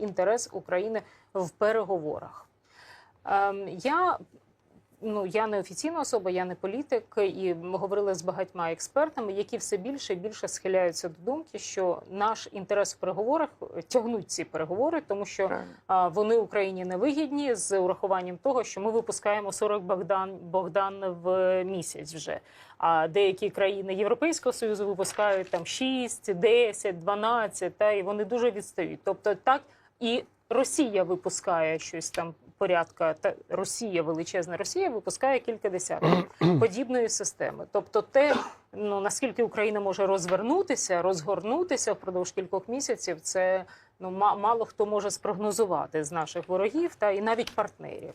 інтерес України в переговорах. Ем, я ну я не офіційна особа, я не політик, і ми говорили з багатьма експертами, які все більше і більше схиляються до думки, що наш інтерес в переговорах тягнуть ці переговори, тому що а, вони Україні не вигідні з урахуванням того, що ми випускаємо 40 Богдан Богдан в місяць вже. А деякі країни Європейського союзу випускають там 6, 10, 12, та і вони дуже відстають. Тобто, так і Росія випускає щось там порядка. Та Росія, величезна Росія, випускає кілька десятків подібної системи. Тобто, те, ну наскільки Україна може розвернутися, розгорнутися впродовж кількох місяців, це ну ма- мало хто може спрогнозувати з наших ворогів та і навіть партнерів.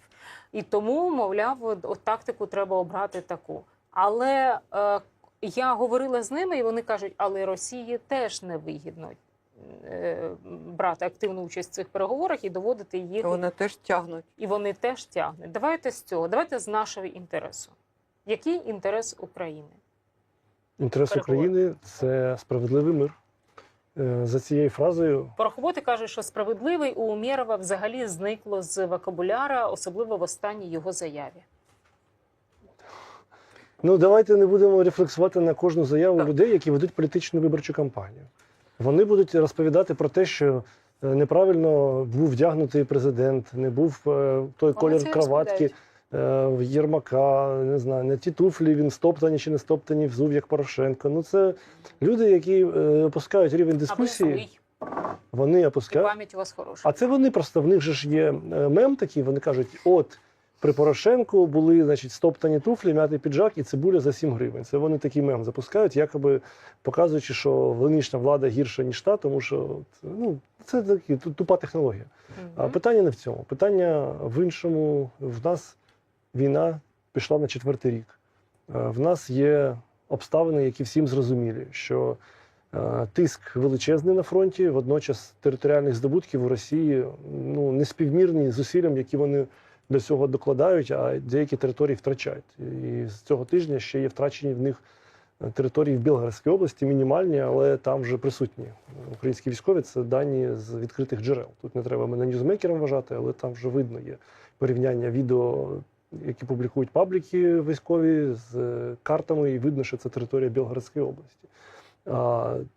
І тому, мовляв, от, тактику треба обрати таку. Але е, я говорила з ними, і вони кажуть, але Росії теж не вигідно брати активну участь в цих переговорах і доводити їх, Вони теж тягнуть. і вони теж тягнуть. Давайте з цього, давайте з нашого інтересу. Який інтерес України? Інтерес Переговори. України це справедливий мир. Е, За цією фразою Порохоботи кажуть, що справедливий у Умєрова взагалі зникло з вокабуляра, особливо в останній його заяві. Ну, давайте не будемо рефлексувати на кожну заяву Так. людей, які ведуть політичну виборчу кампанію. Вони будуть розповідати про те, що е, неправильно був вдягнутий президент, не був е, той колір це краватки е, в Єрмака, не знаю, не ті туфлі, він стоптані чи не стоптані, взув як Порошенко. Ну, це люди, які опускають рівень дискусії, вони опускають. пам'ять у вас хороша. А це вони просто в них же ж є мем такий. Вони кажуть: от при Порошенку були значить, стоптані туфлі, м'ятий піджак і цибуля за 7 гривень. Це вони такий мем запускають, якоби показуючи, що нинішня влада гірша ніж та, тому що ну це такі тупа технологія. А Мгм. питання не в цьому. Питання в іншому. В нас війна пішла на четвертий рік. Е, В нас є обставини, які всім зрозумілі, що е, тиск величезний на фронті, водночас територіальних здобутків у Росії ну, неспівмірні зусиллям, які вони для цього докладають, а деякі території втрачають. І з цього тижня ще є втрачені в них е, території в Білгородській області, мінімальні, але там вже присутні українські військові. Це дані з відкритих джерел. Тут не треба мене ньюзмейкером вважати, але там вже видно є порівняння відео, які публікують пабліки військові з е, картами, і видно, що це територія Білгородської області.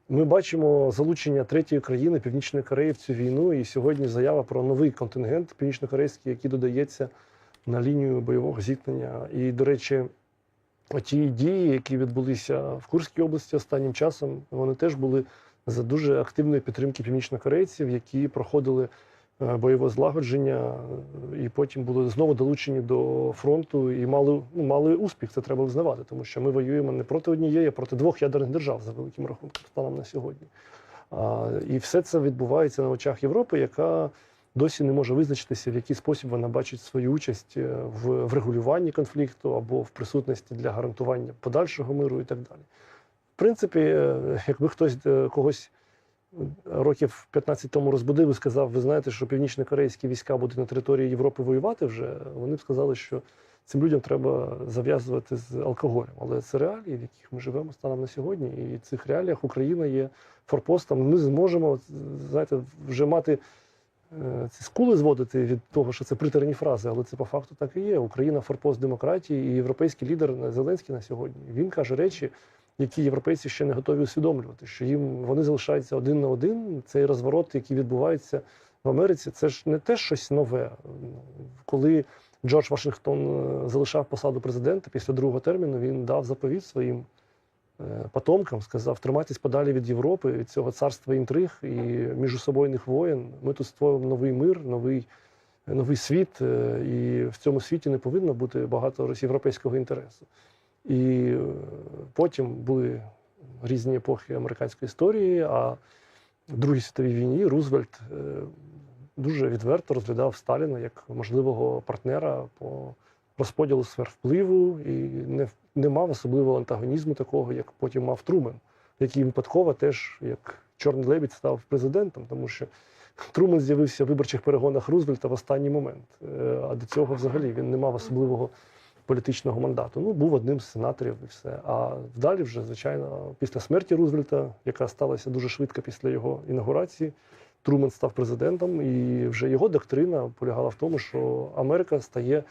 Ми бачимо залучення третьої країни Північної Кореї в цю війну. І сьогодні заява про новий контингент північно-корейський, який додається на лінію бойового зіткнення. І, до речі, ті дії, які відбулися в Курській області останнім часом, вони теж були за дуже активної підтримки північнокорейців, які проходили бойове злагодження, е, і потім були знову долучені до фронту і мали, ну, мали успіх. Це треба визнавати, тому що ми воюємо не проти однієї, а проти двох ядерних держав за великим рахунком станом на сьогодні. А, і все це відбувається на очах Європи, яка досі не може визначитися, в який спосіб вона бачить свою участь е, в врегулюванні конфлікту або в присутності для гарантування подальшого миру і так далі. В принципі, е, якби хтось е, когось років 15 тому розбудив і сказав, ви знаєте, що північно-корейські війська будуть на території Європи воювати вже, вони б сказали, що цим людям треба зав'язувати з алкоголем. Але це реалії, в яких ми живемо станом на сьогодні, і в цих реаліях Україна є форпостом. Ми зможемо знаєте, вже мати е, ці скули зводити від того, що це притерні фрази, але це по факту так і є. Україна форпост демократії і європейський лідер Зеленський на сьогодні. Він каже речі, які європейці ще не готові усвідомлювати, що їм вони залишаються один на один. Цей розворот, який відбувається в Америці, це ж не те щось нове. Коли Джордж Вашингтон е, залишав посаду президента після другого терміну, він дав заповіт своїм е, потомкам, сказав: тримайтесь подалі від Європи, від цього царства інтриг і міжособойних воєн. Ми тут створимо новий мир, новий. Новий світ, е, і в цьому світі не повинно бути багато європейського інтересу. І е, потім були різні епохи американської історії. А в Другій світовій війні Рузвельт е, дуже відверто розглядав Сталіна як можливого партнера по розподілу сфер впливу і не, не мав особливого антагонізму такого, як потім мав Трумен, який випадково теж як Чорний лебідь став президентом, тому що Трумен з'явився в виборчих перегонах Рузвельта в останній момент. Е, А до цього взагалі він не мав особливого політичного мандату. Ну, був одним з сенаторів і все. А далі, вже, звичайно, після смерті Рузвельта, яка сталася дуже швидко після його інаугурації, Трумен став президентом, і вже його доктрина полягала в тому, що Америка стає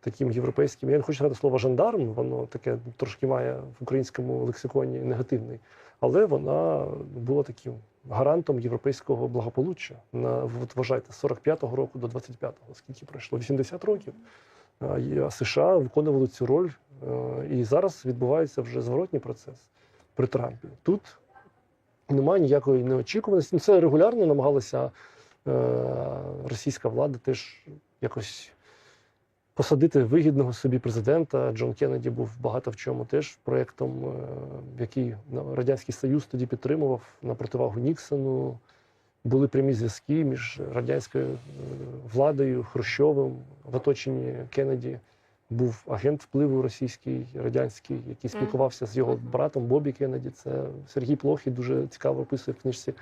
таким європейським. Я не хочу сказати слово жандарм, воно таке трошки має в українському лексиконі негативний, але вона була таким гарантом європейського благополуччя. На от вважайте, з 45-го року до 25-го, скільки пройшло? 80 років. США виконували цю роль, е, і зараз відбувається вже зворотній процес при Трампі. Тут немає ніякої неочікуваності. Ну, Це регулярно намагалася е, російська влада теж якось посадити вигідного собі президента. Джон Кеннеді був багато в чому теж проєктом, е, який Радянський Союз тоді підтримував на противагу Ніксону. Були прямі зв'язки між радянською е, владою, Хрущовим в оточенні Кеннеді. Був агент впливу російський, радянський, який спілкувався з його братом Бобі Кеннеді. Це Сергій Плохий дуже цікаво описує в книжці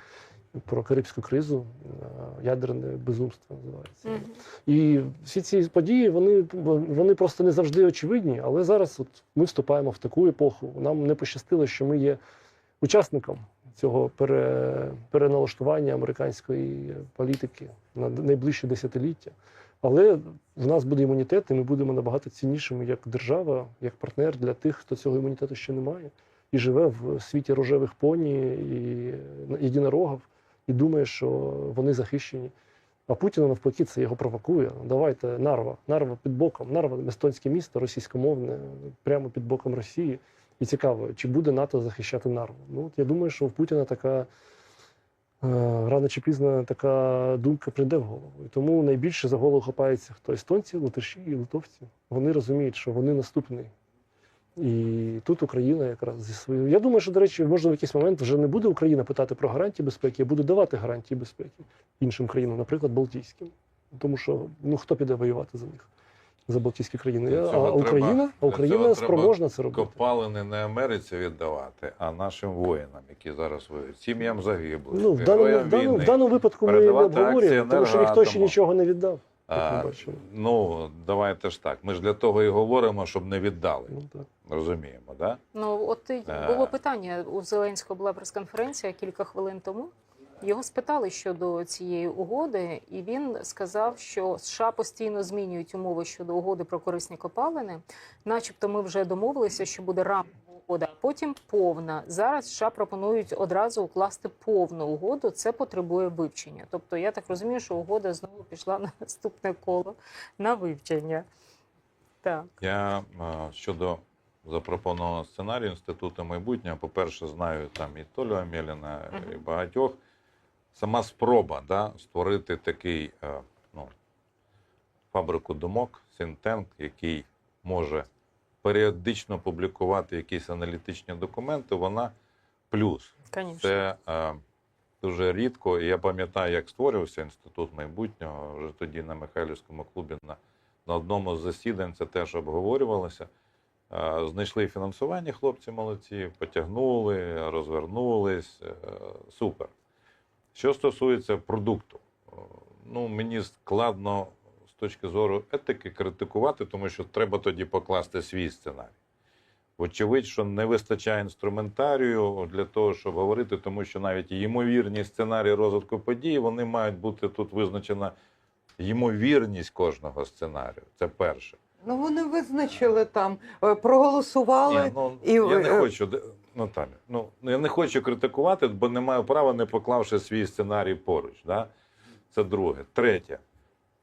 про Карибську кризу. е, Ядерне безумство називається. І всі ці події вони, вони просто не завжди очевидні. Але зараз от ми вступаємо в таку епоху. Нам не пощастило, що ми є учасником цього пере, переналаштування американської політики на найближчі десятиліття. Але в нас буде імунітет, і ми будемо набагато ціннішими як держава, як партнер для тих, хто цього імунітету ще не має, і живе в світі рожевих поні і єдинорогів, і думає, що вони захищені. А Путіна навпаки це його провокує. Давайте Нарва, Нарва під боком. Нарва естонське місто, російськомовне, прямо під боком Росії. І цікаво, чи буде НАТО захищати Нарву. Ну от я думаю, що в Путіна така е, рано чи пізно така думка прийде в голову. І тому найбільше за голову хапається хто естонці, латиші і литовці. Вони розуміють, що вони наступні. І тут Україна якраз зі своєю. Я думаю, що, до речі, можна в якийсь момент вже не буде Україна питати про гарантії безпеки, а буде давати гарантії безпеки іншим країнам, наприклад, Балтійським. Тому що ну хто піде воювати за них, за Балтійські країни? Цього а Україна, треба- а Україна спроможна це робити. Копалини не Америці віддавати, а нашим воїнам, які зараз воюють, сім'ям загиблих, Ну, в даному, в даному, в даному випадку ми не обговорюємо, тому що ніхто ще нічого не віддав. А, ну, давайте ж так. Ми ж для того і говоримо, щоб не віддали. Ну, так. Розуміємо, да? Ну, от і Е. було питання. У Зеленського була прес-конференція кілька хвилин тому. Його спитали щодо цієї угоди, і він сказав, що США постійно змінюють умови щодо угоди про корисні копалини. Начебто, ми вже домовилися, що буде рамкова угода, потім повна. Зараз США пропонують одразу укласти повну угоду. Це потребує вивчення. Тобто, я так розумію, що угода знову пішла на наступне коло на вивчення. Так. Я е, щодо запропонованого сценарію Інституту майбутнього, по-перше, знаю там і Толю Амєліна, і багатьох. Сама спроба да, створити такий е, ну, фабрику думок, синтенк, який може періодично публікувати якісь аналітичні документи, вона плюс. Звісно. Це е, дуже рідко. І я пам'ятаю, як створювався інститут майбутнього вже тоді на Михайлівському клубі на, на одному з засідань це теж обговорювалося. Е, знайшли фінансування, хлопці молодці, потягнули, розвернулись. Е, супер. Що стосується продукту, е, ну мені складно з точки зору етики критикувати, тому що треба тоді покласти свій сценарій. Вочевидь, що не вистачає інструментарію для того, щоб говорити, тому що навіть ймовірні сценарії розвитку подій вони мають бути тут визначена ймовірність кожного сценарію. Це перше. Ну вони визначили там, е, проголосували. Ні, ну, і я не хочу, де- Наталя, ну я не хочу критикувати, бо не маю права, не поклавши свій сценарій поруч. Да? Це друге. Третє.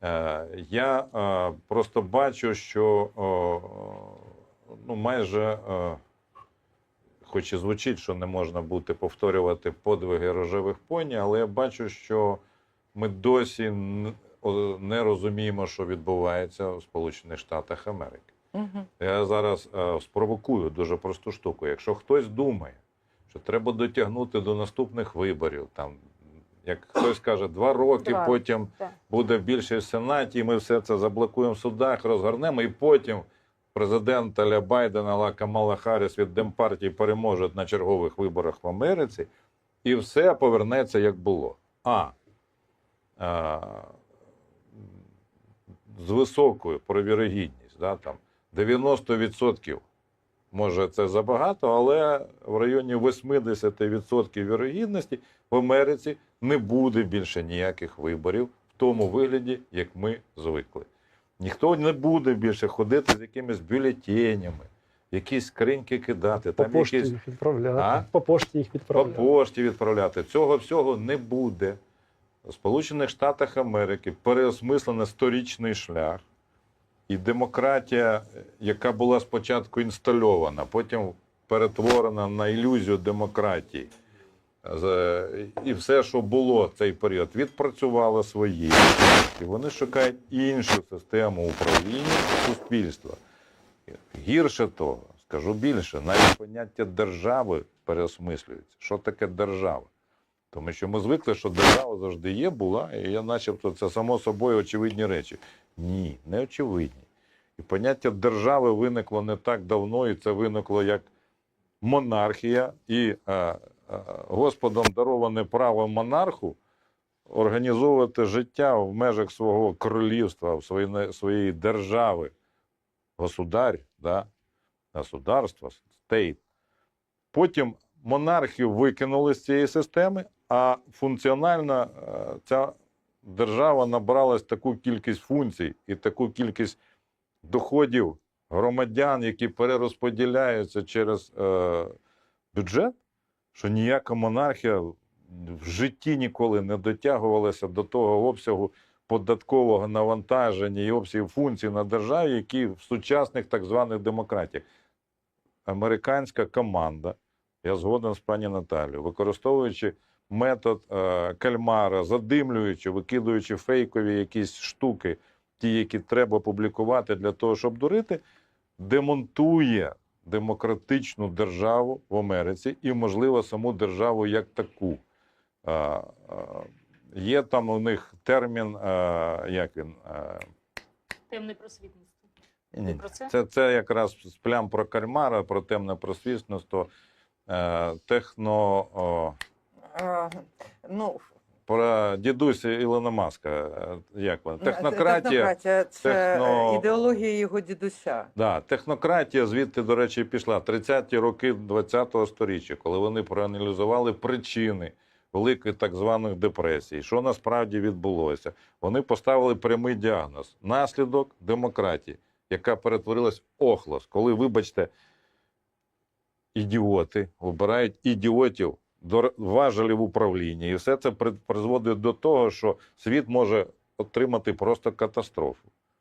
Е, я е, просто бачу, що о, ну, майже, е, хоч і звучить, що не можна бути повторювати подвиги рожевих поні, але я бачу, що ми досі не розуміємо, що відбувається в Сполучених Штатах Америки. Мгм. Я зараз е, спровокую дуже просту штуку. Якщо хтось думає, що треба дотягнути до наступних виборів, там як хтось каже, два роки, Два. потім Так. буде більшість в сенаті, і ми все це заблокуємо в судах, розгорнемо, і потім президент Ля Байдена Ла Камала Харріс від Демпартії переможе на чергових виборах в Америці, і все повернеться як було. А, а з високою про вірогідність, да, там 90% може це забагато, але в районі 80% вірогідності в Америці не буде більше ніяких виборів в тому вигляді, як ми звикли. Ніхто не буде більше ходити з якимись бюлетенями, якісь скриньки кидати, По там пошті якісь їх відправляти. А? По пошті їх по відправляти. пошті відправляти. Цього всього не буде. У Сполучених Штатах Америки переосмислений сторічний шлях, і демократія, яка була спочатку інстальована, потім перетворена на ілюзію демократії. І все, що було в цей період, відпрацювало свої. І вони шукають іншу систему управління суспільства. Гірше того, скажу більше, навіть поняття держави переосмислюється. Що таке держава? Тому що ми звикли, що держава завжди є, була, і я начебто це само собою очевидні речі. Ні, не очевидні. І поняття держави виникло не так давно, і це виникло як монархія, і е, е, Господом дароване право монарху організовувати життя в межах свого королівства, в своєї, своєї держави, государь, да? государство, стейт. Потім монархію викинули з цієї системи, а функціонально е, ця держава набралась таку кількість функцій і таку кількість доходів громадян, які перерозподіляються через е, бюджет, що ніяка монархія в житті ніколи не дотягувалася до того обсягу податкового навантаження і обсягів функцій на державі, які в сучасних так званих демократіях. Американська команда, я згоден з пані Наталією, використовуючи метод е, кальмара, задимлюючи, викидуючи фейкові якісь штуки, ті, які треба публікувати для того, щоб дурити, демонтує демократичну державу в Америці і, можливо, саму державу як таку. Е, е, є там у них термін, е, як він? Е, Темне просвітництво. ні, це? це, це якраз плям про кальмара, про темне просвітництво, е, техно. О, А, ну, про дідуся Ілона Маска. Як вона? Технократія. технократія це техно- ідеологія його дідуся. Да, технократія звідти, до речі, пішла. 30-ті роки ХХ століття, коли вони проаналізували причини великої так званих депресій. Що насправді відбулося? Вони поставили прямий діагноз: наслідок демократії, яка перетворилась в охлос. Коли, вибачте, ідіоти обирають ідіотів до важелів управління, і все це при- призводить до того, що світ може отримати просто катастрофу.